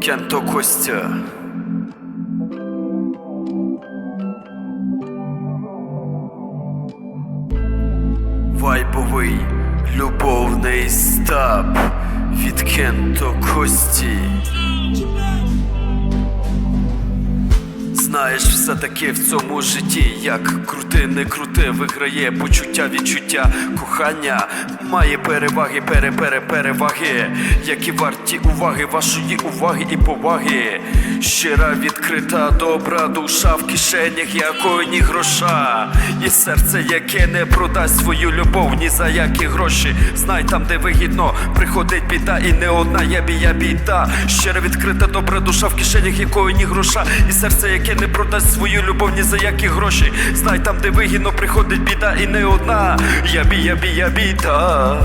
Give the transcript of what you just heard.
Кенто Костя. Вайбовий любовний стаб від Кенто Кості. Знаєш, все таки в цьому житті, як крути, не крути, виграє почуття, відчуття, кохання має переваги, пере, пере, переваги, які варті уваги, вашої уваги і поваги. Щира, відкрита, добра душа в кишенях, якої ні гроша, і серце, яке не продасть свою любов ні за які гроші. Знай там, де вигідно, приходить біда, і не одна я бія біда. Щира відкрита, добра душа в кишенях, якої ні гроша, і серце, яке не продасть свою любов ні за які гроші. Знай там, де вигідно, приходить біда, і не одна. Я бі, я бі, я біда.